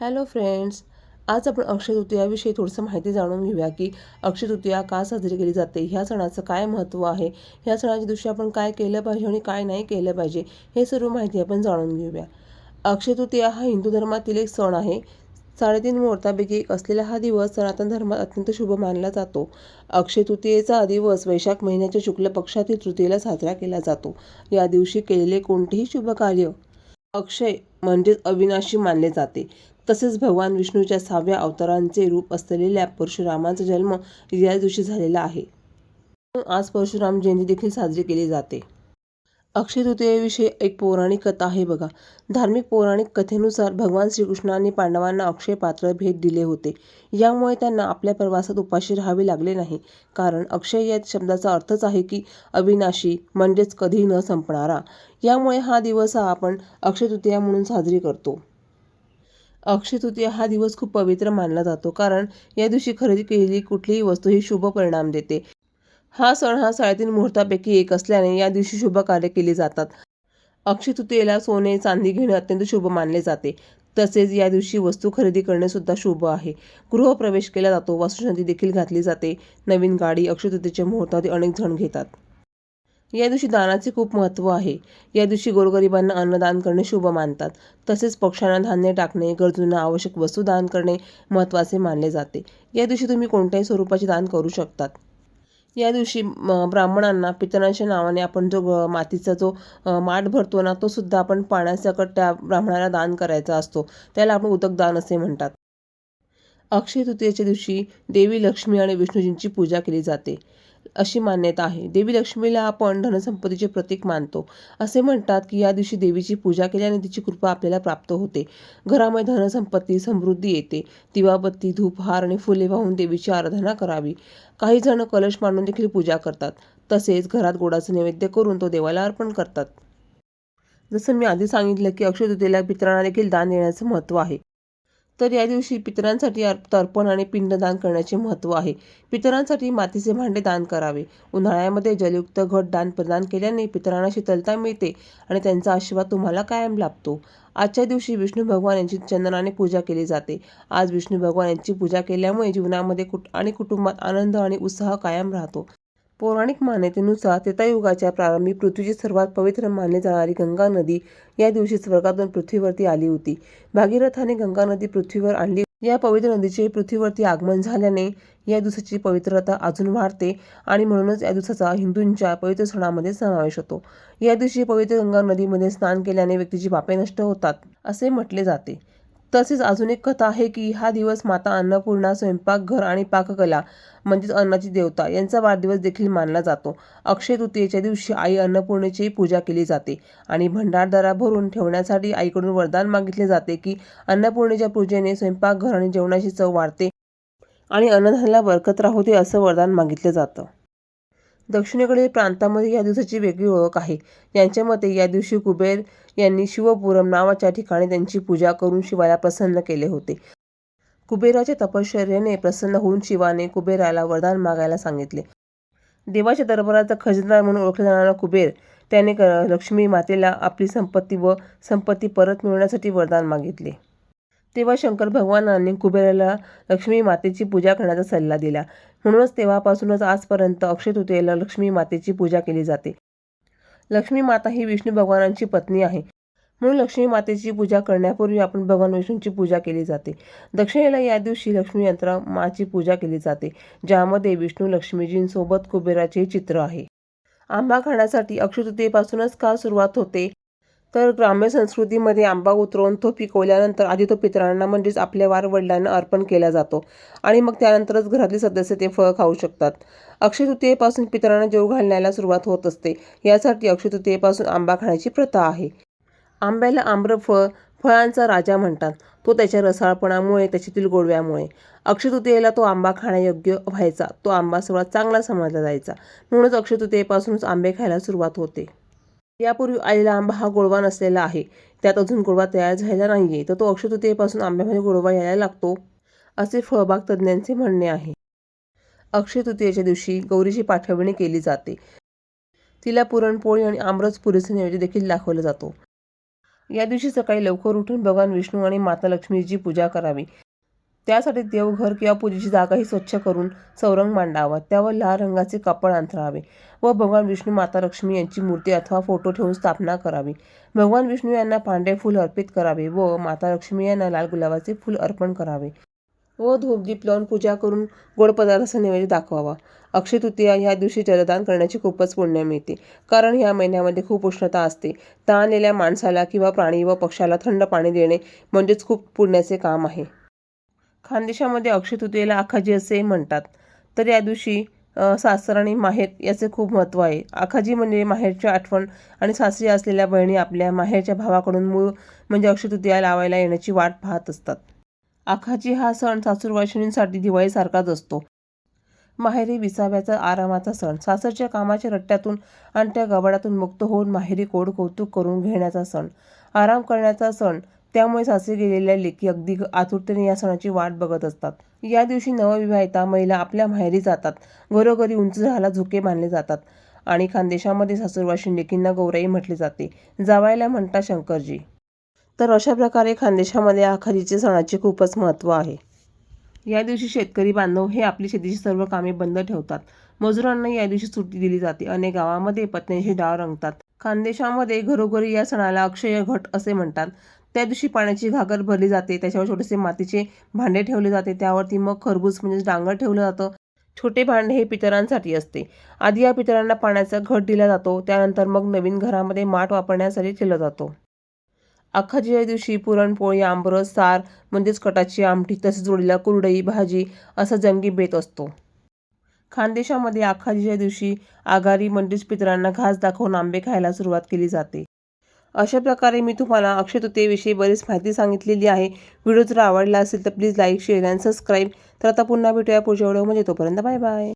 Hello friends आज आपण अक्षय तृतीयाविषयी थोडंसं माहिती जाणून घेऊया की अक्षय तृतीया का साजरी केली जाते? ह्या सणाचं काय महत्त्व आहे? ह्या सणाच्या दिवशी आपण काय केलं पाहिजे आणि काय नाही केलं पाहिजे? हे सर्व माहिती आपण जाणून घेऊया. अक्षय तृतीया हा हिंदू धर्मातील एक सण आहे. साडेतीन मुहूर्तापैकी एक असलेला हा दिवस सनातन धर्मात अत्यंत शुभ मानला जातो. अक्षय तृतीयेचा दिवस वैशाख महिन्याच्या शुक्ल पक्षातील तृतीयेला साजरा केला जातो. या दिवशी केलेले कोणतेही शुभ कार्य अक्षय म्हणजेच अविनाशी मानले जाते. तसेच भगवान विष्णूच्या सहाव्या अवतारांचे रूप असलेल्या परशुरामाचा जन्म या दिवशी झालेला आहे. आज परशुराम जयंती देखील साजरी केली जाते. अक्षय तृतीयेविषयी एक पौराणिक कथा आहे बघा. धार्मिक पौराणिक कथेनुसार भगवान श्रीकृष्णांनी पांडवांना अक्षय पात्र भेट दिले होते. यामुळे त्यांना आपल्या प्रवासात उपाशी राहावे लागले नाही. कारण अक्षय या शब्दाचा अर्थच आहे की अविनाशी म्हणजेच कधी न संपणारा. यामुळे हा दिवस हा आपण अक्षय तृतीया म्हणून साजरी करतो. अक्षय तृतीया हा दिवस खूप पवित्र मानला जातो कारण या दिवशी खरेदी केलेली कुठलीही वस्तू ही शुभ परिणाम देते. हा सण हा साडेतीन मुहूर्तापैकी एक असल्याने या दिवशी शुभ कार्य केली जातात. अक्षय तृतीयेला सोने चांदी घेणे अत्यंत शुभ मानले जाते. तसेच या दिवशी वस्तू खरेदी करणे सुद्धा शुभ आहे. गृहप्रवेश केला जातो वास्तुशांती देखील घातली जाते. नवीन गाडी अक्षय तृतीयेच्या मुहूर्तावर अनेक जण घेतात. या दिवशी दानाचे खूप महत्त्व आहे. या दिवशी गोरगरिबांना अन्नदान करणे शुभ मानतात. तसेच पक्ष्यांना धान्य टाकणे गरजूंना आवश्यक वस्तू दान करणे महत्त्वाचे मानले जाते. या दिवशी तुम्ही कोणत्याही स्वरूपाचे दान करू शकतात. या दिवशी ब्राह्मणांना पितरांच्या नावाने आपण जो मातीचा जो माठ भरतो ना तो सुद्धा आपण पाण्यासकट त्या ब्राह्मणाला दान करायचा असतो. त्याला आपण उदकदान असे म्हणतात. अक्षय तृतीयेच्या दिवशी देवी लक्ष्मी आणि विष्णूजींची पूजा केली जाते. अशी मान्यता आहे. देवी लक्ष्मीला आपण धनसंपत्तीचे प्रतीक मानतो. असे म्हणतात की या दिवशी देवीची पूजा केल्याने तिची कृपा आपल्याला प्राप्त होते. घरामध्ये धनसंपत्ती समृद्धी येते. दिवाबत्ती धूप हार आणि फुले वाहून देवीची आराधना करावी. काही जण कलश मांडून देखील पूजा करतात. तसेच घरात गोडाचं नैवेद्य करून तो देवाला अर्पण करतात. जसं मी आधी सांगितलं की अक्षय तृतीयेला पित्रांना देखील दान देण्याचं महत्त्व आहे. तर या दिवशी पितरांसाठी अर्प- तर्पण आणि पिंडदान करण्याचे महत्त्व आहे. पितरांसाठी मातीचे भांडे दान करावे. उन्हाळ्यामध्ये जलयुक्त घट दान प्रदान केल्याने पितरांना शीतलता मिळते आणि त्यांचा आशीर्वाद तुम्हाला कायम लाभतो. आजच्या दिवशी विष्णू भगवान यांची चंदनाने पूजा केली जाते. आज विष्णू भगवान यांची पूजा केल्यामुळे जीवनामध्ये कुट आणि कुटुंबात आनंद आणि उत्साह कायम राहतो. पौराणिक मान्यतेनुसार त्रेतायुगाच्या प्रारंभी पृथ्वीची सर्वात पवित्र मानली जाणारी गंगा नदी या दिवशी स्वर्गातून पृथ्वीवरती आली होती. भागीरथाने गंगा नदी पृथ्वीवर आणली. या पवित्र नदीचे पृथ्वीवरती आगमन झाल्याने या दिवसाची पवित्रता अजून वाढते आणि म्हणूनच या दिवसाचा हिंदूंच्या पवित्र सणामध्ये समावेश होतो. या दिवशी पवित्र गंगा नदीमध्ये स्नान केल्याने व्यक्तीची पापे नष्ट होतात असे म्हटले जाते. तसेच अजून एक कथा आहे की हा दिवस माता अन्नपूर्णा स्वयंपाकघर आणि पाककला म्हणजेच अन्नाची देवता यांचा वाढदिवस देखील मानला जातो. अक्षय तृतीयेच्या दिवशी आई अन्नपूर्णेची पूजा केली जाते आणि भंडारदारा भरून ठेवण्यासाठी आईकडून वरदान मागितले जाते की अन्नपूर्णेच्या पूजेने स्वयंपाकघर आणि जेवणाची चव वाढते आणि अन्नधान्याला बरकत राहू दे असं वरदान मागितलं जातं. दक्षिणेकडील प्रांतामध्ये या दिवसाची वेगळी ओळख आहे. यांच्या मते या दिवशी कुबेर यांनी शिवपुरम नावाच्या ठिकाणी त्यांची पूजा करून शिवाला प्रसन्न केले होते. कुबेराच्या तपश्चर्याने प्रसन्न होऊन शिवाने कुबेराला वरदान मागायला सांगितले. देवाच्या दरबाराचा खजिनदार म्हणून ओळखला जाणारा कुबेर त्याने क- लक्ष्मी मातेला आपली संपत्ती व संपत्ती परत मिळवण्यासाठी वरदान मागितले. तेव्हा शंकर भगवानांनी कुबेराला लक्ष्मी मातेची पूजा करण्याचा सल्ला दिला. म्हणूनच तेव्हापासूनच आजपर्यंत अक्षय तृतीयेला लक्ष्मी मातेची पूजा केली जाते. लक्ष्मी माता ही विष्णू भगवानांची पत्नी आहे. म्हणून लक्ष्मी मातेची पूजा करण्यापूर्वी आपण भगवान विष्णूंची पूजा केली जाते. दक्षिणेला या दिवशी लक्ष्मी यंत्र माची पूजा केली जाते ज्यामध्ये विष्णू लक्ष्मीजींसोबत कुबेराचे चित्र आहे. आंबा खाण्यासाठी अक्षय तृतीयेपासूनच का सुरुवात होते? तर ग्राम्य संस्कृतीमध्ये आंबा उतरवून तो पिकवल्यानंतर आधी तो पितरांना म्हणजेच आपल्या वारवडिलांना अर्पण केला जातो. आणि मग त्यानंतरच घरातले सदस्य ते फळ खाऊ शकतात. अक्षय तृतीयेपासून पितरांना जेव घालण्याला सुरुवात होत असते. यासाठी अक्षय तृतीयेपासून आंबा खाण्याची प्रथा आहे. आंब्याला आम्रफळ फळांचा राजा म्हणतात. तो त्याच्या रसाळपणामुळे त्याच्यातील गोडव्यामुळे अक्षतृतीयेला तो आंबा खाण्यायोग्य व्हायचा. तो आंबा सर्वात चांगला समजला जायचा. म्हणूनच अक्षतृतीयेपासूनच आंबे खायला सुरुवात होते. यापूर्वी आलेला आंबा हा गोडवा नसलेला आहे. त्यात अजून गोडवा तयार झालेला नाही आहे तर तो अक्षयतृतीयेपासून आंब्यामध्ये गोडवा यायला लागतो असे फळबाग तज्ज्ञांचे म्हणणे आहे. अक्षय तृतीयेच्या दिवशी गौरीची पाठवणी केली जाते. तिला पुरणपोळी आणि आमरस पुरीचे नैवेद्य देखील दाखवला जातो. या दिवशी सकाळी लवकर उठून भगवान विष्णू आणि माता लक्ष्मीची पूजा करावी. त्यासाठी देवघर किंवा पूजेची जागाही स्वच्छ करून चौरंग मांडावा. त्यावर लाल रंगाचे कापड अंथरावे व भगवान विष्णू माता लक्ष्मी यांची मूर्ती अथवा फोटो ठेवून स्थापना करावी. भगवान विष्णू यांना पांढरे फूल अर्पित करावे व माता लक्ष्मी यांना लाल गुलाबाचे फूल अर्पण करावे व धूपदीप लावून पूजा करून गोड पदार्थाचा नैवेद्य दाखवावा. अक्षय तृतीया ह्या दिवशी जलदान करण्याची खूपच पुण्य मिळते. कारण ह्या महिन्यामध्ये खूप उष्णता असते. तहानलेल्या माणसाला किंवा प्राणी व पक्षाला थंड पाणी देणे म्हणजेच खूप पुण्याचे काम आहे. खानदेशामध्ये अक्षय तृतीयेला आखाजी असे म्हणतात. तर या दिवशी सासर आणि माहेर याचे खूप महत्त्व आहे. आखाजी म्हणजे माहेरची आठवण आणि सासरी असलेल्या बहिणी आपल्या माहेरच्या भावाकडून मूळ म्हणजे अक्षय तृतीया लावायला येण्याची वाट पाहत असतात. आखाजी हा सण सासूरवाशिणींसाठी दिवाळीसारखाच असतो. माहेरी विसाव्याचा आरामाचा सण. सासरच्या कामाच्या रट्ट्यातून आणि त्या गबाडातून मुक्त होऊन माहेरी कोड कौतुक करून घेण्याचा सण. आराम करण्याचा सण. त्यामुळे सासरी गेलेल्या लेकी अगदी आतुरतेने या सणाची वाट बघत असतात. या दिवशी नवविवाहिता महिला आपल्या माहेरी जातात. घरोघरी उंच झाला झुके बांधले जातात आणि खानदेशामध्ये सासूरवाशीण लेकींना गौराई म्हटले जाते. जावायला म्हणतात शंकरजी. तर अशा प्रकारे खानदेशामध्ये आखाजीचे सणाचे खूपच महत्त्व आहे. या दिवशी शेतकरी बांधव हे आपली शेतीची सर्व कामे बंद ठेवतात. मजुरांना या दिवशी सुट्टी दिली जाते अनेक गावामध्ये पत्न्यांशी डाव रंगतात. खानदेशामध्ये घरोघरी या सणाला अक्षय घट असे म्हणतात. त्या दिवशी पाण्याची घागर भरली जाते त्याच्यावर छोटेसे मातीचे भांडे ठेवले जाते त्यावरती मग खरबूज म्हणजे डांगर ठेवलं जातं. छोटे भांडे हे पितरांसाठी असते. आधी या पितरांना पाण्याचा घट दिला जातो त्यानंतर मग नवीन घरामध्ये माठ वापरण्यासाठी ठेवला जातो. अख्खाजीच्या दिवशी पुरणपोळी आंबरस सार म्हणजेच कटाची आमटी तसेच जोडीला कुरडई भाजी असा जंगी बेत असतो. खानदेशामध्ये आखाजीच्या दिवशी आघारी म्हणजेच पितरांना घास दाखवून आंबे खायला सुरुवात केली जाते. अशा प्रकारे मी तुम्हाला अक्षय तृतीयेविषयी बरीच माहिती सांगितलेली आहे. व्हिडिओ जर आवडला असेल तर please like share and subscribe. तर आता पुन्हा भेटूया पुढच्या व्हिडिओमध्ये. तोपर्यंत बाय बाय.